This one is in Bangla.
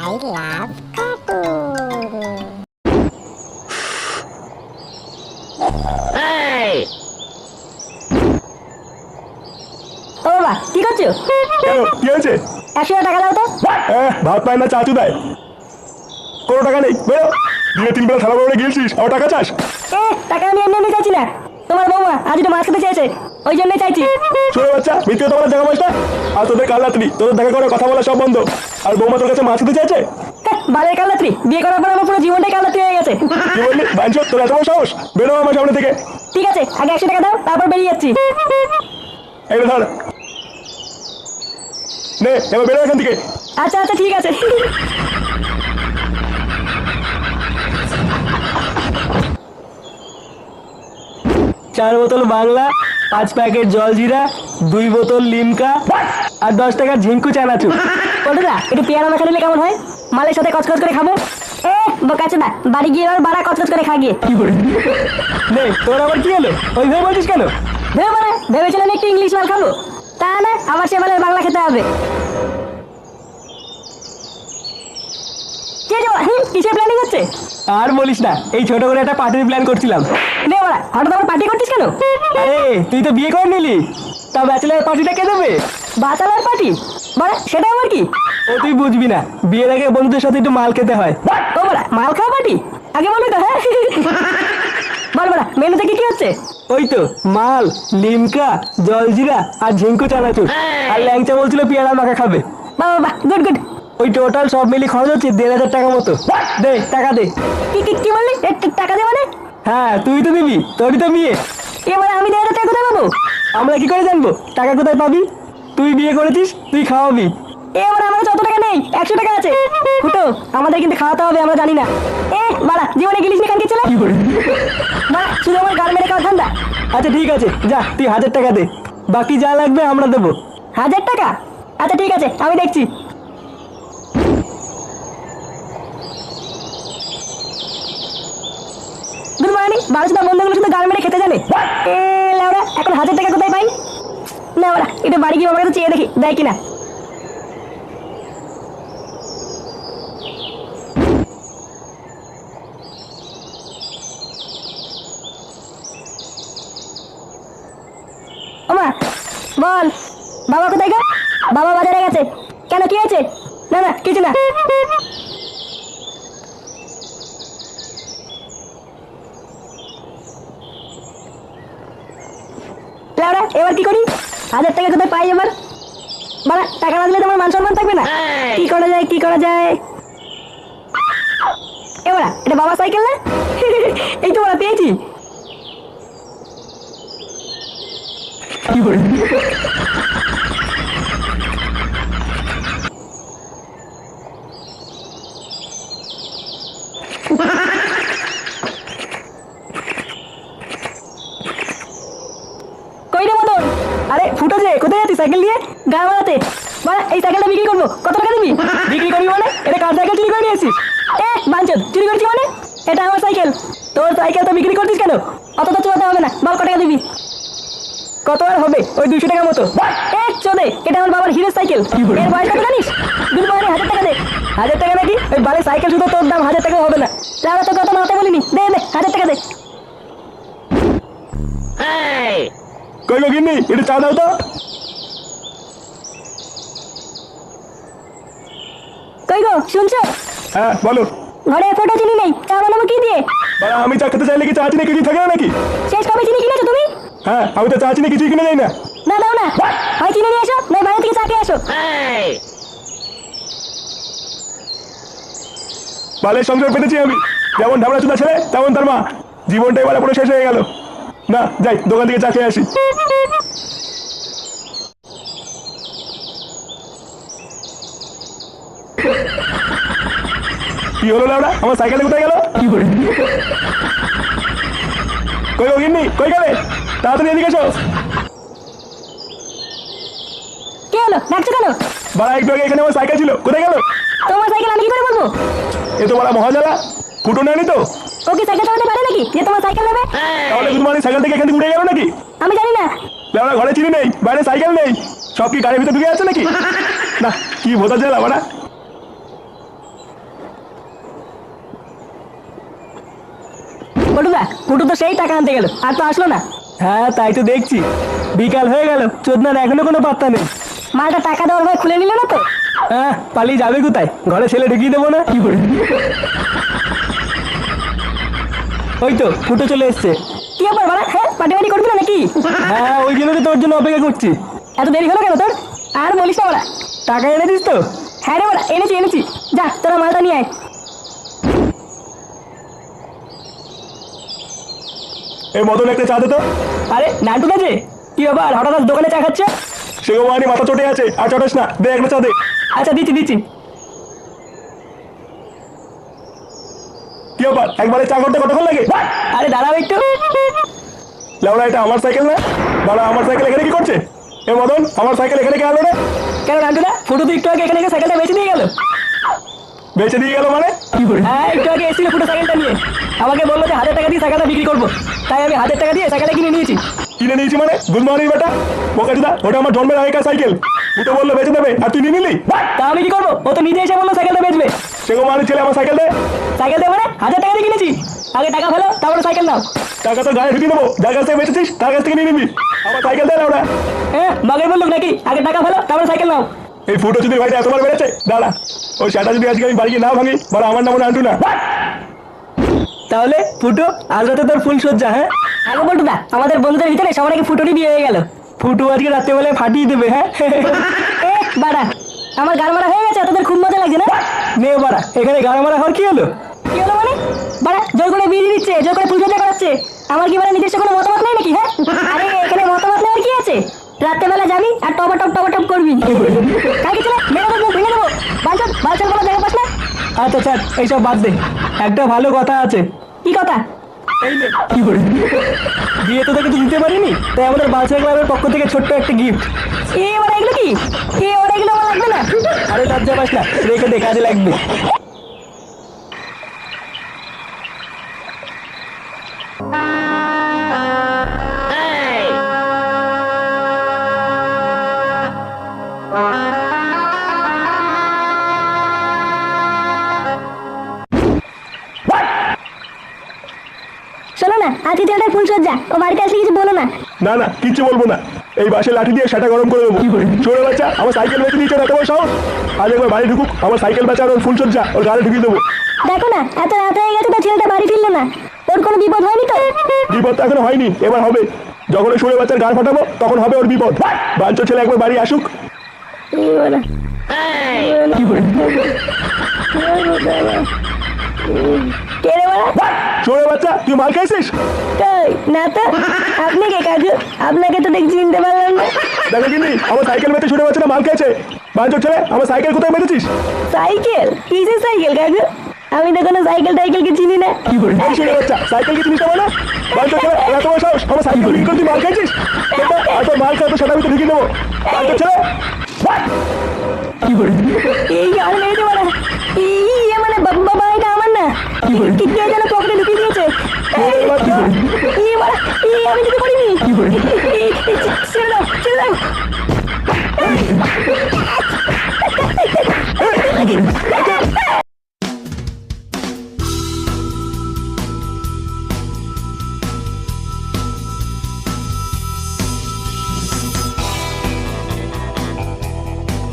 love cartoon. ও বাবা কি করছ? কেন কি হয়েছে? একশো টাকা দাও তো। হ্যাঁ ভাত পায় না চাচু দেয় কোনো টাকা নেই বেরো। দিনে তিন বেলা থালা করে গিয়েছিস আবার টাকা চাস? টাকা আমি এমনি এমনি চাইছি না। তোমার বৌমা আজ একটু মাছ খেতে চেয়েছে। ওই জন্যই চাইছি। ছোট বাচ্চা মিথ্যে আর তোদের কাল রাত্রি তোদের দেখা করে কথা বলা সব বন্ধ। আর বৌমা তোর কাছে মাছ খেতে চাইছে? বালের কালাত্রি বিয়ে করার পর আমার পুরো জীবনটাই কালাত্রি হয়ে গেছে। কি বললি? বাঞ্চো তোর এত বড় সাহস? বেরো আমার সামনে থেকে। ঠিক আছে আগে একশো টাকা দাও তারপর বেরিয়ে যাচ্ছি। এই ধর। নে এবার বেরো এখান থেকে। আচ্ছা আচ্ছা ঠিক আছে। চার বোতল বাংলা পাঁচ প্যাকেট জলজিরা দুই বোতল লিমকা আর দশ টাকার ঝিঙ্কু চানাচুর। বন্ধুরা একটু পেয়ারা মাখা নিলে কেমন হয়? মালের সাথে কচকচ করে খাব? এ বোকাচ্ছে বাড়ি গিয়ে এবার বাড়া কচকচ করে খা গিয়ে। কি করে? নে তোর আবার কি হলো? ওই ভেবে বলছিস কেন? ভেবে মানে ভেবেছিলাম একটু ইংলিশ মাল খাব। তা না আবার সে মালের বাংলা খেতে হবে। কে যাব কিসের প্ল্যানিং হচ্ছে? আর বলিস না এই ছোট করে একটা পার্টির প্ল্যান করছিলাম। নে বাড়া হঠাৎ আবার পার্টি করছিস কেন? আরে তুই তো বিয়ে করে নিলি। তা ব্যাচেলার পার্টিটা কে দেবে? বাচালার পার্টি বাড়া সেটা আবার কি? ও তুই বুঝবি না বিয়ের আগে বন্ধুদের সাথে একটু মাল খেতে হয়। ও বাড়া মাল খাওয়া পার্টি আগে বলবি তো হ্যাঁ। বল বাড়া মেনুতে কি কি হচ্ছে? ওই তো মাল লিমকা জলজিরা আর ঝিঙ্কু চানাচুর। আর ল্যাংচা বলছিল পেয়ারা মাখা খাবে। বাবা বাবা গুড গুড ওই টোটাল সব মিলি খরচ হচ্ছে দেড় হাজার টাকা মতো। দে টাকা দে। কি কি কি বললি? টাকা দে মানে? হ্যাঁ তুই তো দিবি তোরই তো বিয়ে। এবারে আমি দেড় হাজার টাকা কোথায় পাবো? আমরা কি করে জানব টাকা কোথায় পাবি? তুই বিয়ে করেছিস তুই খাওয়াবি। এবার আমার অত টাকা নেই একশো টাকা আছে। ফুটো আমাদের কিন্তু খাওয়াতে হবে আমরা জানি না। এ বাড়া জীবনে গেলিস না কানকে চলে বাড়া শুধু আমার গাল মেরে খাওয়া ঠান্ডা আচ্ছা ঠিক আছে যা তুই হাজার টাকা দে। বাকি যা লাগবে আমরা দেবো। হাজার টাকা? আচ্ছা ঠিক আছে আমি দেখছি গুড মর্নিং বারোশোটা বন্ধুগুলো শুধু গাল মেরে খেতে জানে এ এখন হাজার টাকা কোথায় পাই? না ওরা একটু বাড়ি গিয়ে বাবার কাছে চেয়ে দেখি দেয় কিনা? ওমা বল বাবা কোথায় গো? বাবা বাজারে গেছে। কেন কি হয়েছে? না না কিছু না। এবার কি করি? হাজার টাকা কোথায় পাই এবার? বাড়া টাকা লাগলে দিলে তোমার মান সম্মান থাকবে না? কি করা যায় কি করা যায়? এবার এটা বাবা সাইকেল না? এই তো ওরা পেয়েছি। কি করে কই রে মদন আরে ফুটো যে কোথায় যাচ্ছিস সাইকেল নিয়ে? গা মারাতে বাড়া এই সাইকেলটা বিক্রি করব। কত টাকা দিবি? বিক্রি করবি মানে? এটা কার সাইকেল চুরি করে নিয়ে এসেছিস এ বাঞ্চদ চুরি করছি মানে? এটা আমার সাইকেল। তোর সাইকেল তো বিক্রি করছিস কেন? অত তো চুয়াতে হবে না। বল কত টাকা দিবি? কত আর হবে? ওই দুশো টাকার মতো। এ চোদে এটা আমার বাবার হিরো সাইকেল। এর বয়স কত জানিস? দুই মানে হাজার টাকা দে। হাজার টাকা নাকি? ওই বাড়ির সাইকেল শুধু তোর দাম হাজার টাকা হবে না। তাহলে তো কত মাথায় বলিনি। দে দে হাজার টাকা দে। কই গো গিন্নি একটু চা দাও তো। কই গো শুনছো? হ্যাঁ বলো। ঘরে ফটো চিনি নেই চা বানাবো কি দিয়ে? বাড়া, আমি চা খেতে চাইলে কি চা চিনি কিছু থাকে না নাকি? শেষ কবে চিনি কিনেছো তুমি? হ্যাঁ আমি তো চা চিনি কিছুই কিনে যাই না। না দাও না। হয় চিনি নিয়ে এসো নয় বাইরে থেকে চা খেয়ে আসো। বালের সংসার পেতেছি আমি। যেমন ঢাবড়া চুদা ছেলে তেমন তার মা। জীবনটা এবারে পুরো শেষ হয়ে গেল। না যাই দোকান থেকে চা খেয়ে আসি। কি হলো লাউডা আমার কোথায় গেল? কি করে? কই গিন্নি কই গেলে? তাড়াতাড়ি এদিকে এসো। কে হলো ডাকছো কেন? বাড়া একটু আগে এখানে আমার সাইকেল ছিল। কোথায় গেল? তোমার সাইকেল আমি কি করে বলব? এ তো বড় মহাজালা। ফুটো নেয়নি তো? সাইকেল চালাতে পারে নাকি? যে তোমার সাইকেল নেবে। তাহলে সাইকেল থেকে এখান থেকে উড়ে গেল নাকি? আমি জানি না। ঘরে চিনি নেই বাইরে সাইকেল নেই। সব কি গাড়ির ভিতরে ঢুকে আছে নাকি? না কি বোঝা যায় কুটু তো সেই টাকা আনতে গেল আর তো আসলো না। হ্যাঁ তাই তো দেখছি। বিকাল হয়ে গেল চোদনার এখনও কোনো পাত্তা নেই। মালটা টাকা দেওয়ার ভাই খুলে নিল না তো? হ্যাঁ পালিয়ে যাবে কোথায়? ঘরে ছেলে ঢুকিয়ে দেবো না? কি করে ওই তো ফুটো চলে এসছে। কি ব্যাপার বাড়া? হ্যাঁ পাটি পাটি করবি না নাকি? হ্যাঁ ওই জন্য তো তোর জন্য অপেক্ষা করছি। এত দেরি হলো কেন তোর? আর বলিস না বাড়া। টাকা এনে দিস তো? হ্যাঁ রে বাড়া এনেছি এনেছি। যা তোরা মালটা নিয়ে আয়। এই মদন একটা চা দে তো। আরে নান্টু কাছে কি ব্যাপার হঠাৎ দোকানে চা খাচ্ছে? সে মানে মাথা চটে আছে আর চটাস না। দে একটা চা দে। আচ্ছা দিচ্ছি দিচ্ছি। কি ব্যাপার? একবারে চা করতে কতক্ষণ লাগে? আরে দাঁড়াও একটু। লেওড়া এটা আমার সাইকেল না? বাড়া আমার সাইকেল এখানে কি করছে? এ মদন আমার সাইকেল এখানে কে আলো রে? কেন নান্টুদা ফুটু তো একটু আগে এখানে সাইকেলটা বেঁচে দিয়ে গেল। বেঁচে দিয়ে গেল মানে? হ্যাঁ একটু আগে এসেছিল ফুটো সাইকেলটা নিয়ে। আমাকে বলল যে হাজার টাকা দিয়ে সাইকেলটা বিক্রি করব। তাই আমি হাজার টাকা দিয়ে সাইকেলটা কিনে নিয়েছি। কিনে নিয়েছি মানে? গুড মর্নিং বেটা। বোকাচুদা ওটা আমার জন্মের আগেকার সাইকেল। তুই তো বলল বেঁচে দেবে। আর তুই নিয়ে নিলি? তা আমি কি করব? ও তো নিজে এসে বলল সাইকেলটা বেচবে। সে মানে ছেলে আমার সাইকেল দে। সাইকেল দেবো মানে? হাজার টাকা দিয়ে কিনেছি। আগে টাকা ফেলো তারপরে সাইকেল নাও। টাকা তো গায়ে ঢুকিয়ে দেবো। যার কাছ থেকে বেঁচেছিস তার কাছ থেকে নিয়ে নিবি। আমার সাইকেল দে না ওরা হ্যাঁ মাগের বলল নাকি? আগে টাকা ফেলো তারপরে সাইকেল নাও। এই ফুটো যদি ভাইটা এতবার বেড়েছে? দাঁড়া ওই সেটা যদি আজকে আমি বাড়ি না ভাঙি বলো আমার নাম আন্টু না তাহলে ফুটো আজ রাতে তোর ফুল সজ্জা হ্যাঁ? আগে বলতো দা আমাদের বন্ধুদের ভিতরে সবার আগে ফুটোরই বিয়ে হয়ে গেল। ফুটো আজকে রাত্রেবেলায় ফাটিয়ে দেবে হ্যাঁ? এ বাড়া আমার গান মারা হয়ে গেছে তোদের খুব মজা লাগছে না? নে বাড়া এখানে গাড়া মারা হওয়ার কি হলো? কি হলো মানে? বাড়া জোর করে বিয়ে দিচ্ছে জোর করে পুজো করাচ্ছে আমার কি মানে নিজস্ব কোনো মতামত নেই নাকি হ্যাঁ? আরে এখানে মতামত নেওয়ার কি আছে? রাত্রেবেলা যাবি আর টপা টপ টপা টপ করবি। কালকে চলে মেরে দেবো ভেঙে দেবো বালচন বালচন কোনো না আচ্ছা ছাড় এইসব বাদ দে। একটা ভালো কথা আছে। কি কথা? কি করে বিয়ে তো তোকে তো দিতে পারিনি। তাই আমাদের বাচ্চা ক্লাবের পক্ষ থেকে ছোট্ট একটা গিফট এ ওরা এগুলো কি? এ ওরা এগুলো আমার লাগবে না। আরে লজ্জা পাস না। রেখে দে কাজে লাগবে। না আজকে ছেলেটার ফুল সজ্জা ও বাড়িতে আসলে কিছু বলো না। না না কিচ্ছু বলব না। এই বাসে লাঠি দিয়ে সেটা গরম করে দেবো। বাচ্চা আমার সাইকেল বেঁচে দিয়েছে এত বড় সাহস। আজ একবার বাড়ি ঢুকুক আমার সাইকেল বেচা আর ওর ফুল সজ্জা ওর গাড়ি ঢুকিয়ে দেবো। দেখো না এত রাত হয়ে গেছে তো ছেলেটা বাড়ি ফিরলো না। ওর কোনো বিপদ হয়নি তো? বিপদ তো এখনও হয়নি এবার হবে। যখন ওই সুরে বাচ্চার গাড় ফাটাবো তখন হবে ওর বিপদ। বাঞ্চোর ছেলে একবার বাড়ি আসুক। কে রে বাচ্চা তুই মাল খাইছিস? কই না তো আপনি কে কাজু? আপনাকে তো দেখছি চিনতে পারলাম না। দেখো কিন্তু আমার সাইকেল বেঁচে সুরে বাচ্চাটা মাল খেয়েছে। বাঞ্চোর ছেলে আমার সাইকেল কোথায় বেঁচেছিস সাইকেল? কিসের সাইকেল কাকু আমি তো কোনো সাইকেল টাইকেলকে চিনি না। এই সুরে বাচ্চা সাইকেল কি জিনিস না বাঞ্চোর ছেলে এত বড় সাহস আমার সাইকেল বিক্রি করে তুই মাল খাইছিস? দেখো, এত মাল তো সেটা আমি তো ঢুকিয়ে দেবো বাঞ্চোর ছেলে এই আর এই ইয়ে মানে বাবা কি যেন পকেটে ঢুকিয়ে দিয়েছে? আমি কিছু করিনি ছেড়ে দাও ছেড়ে দাও।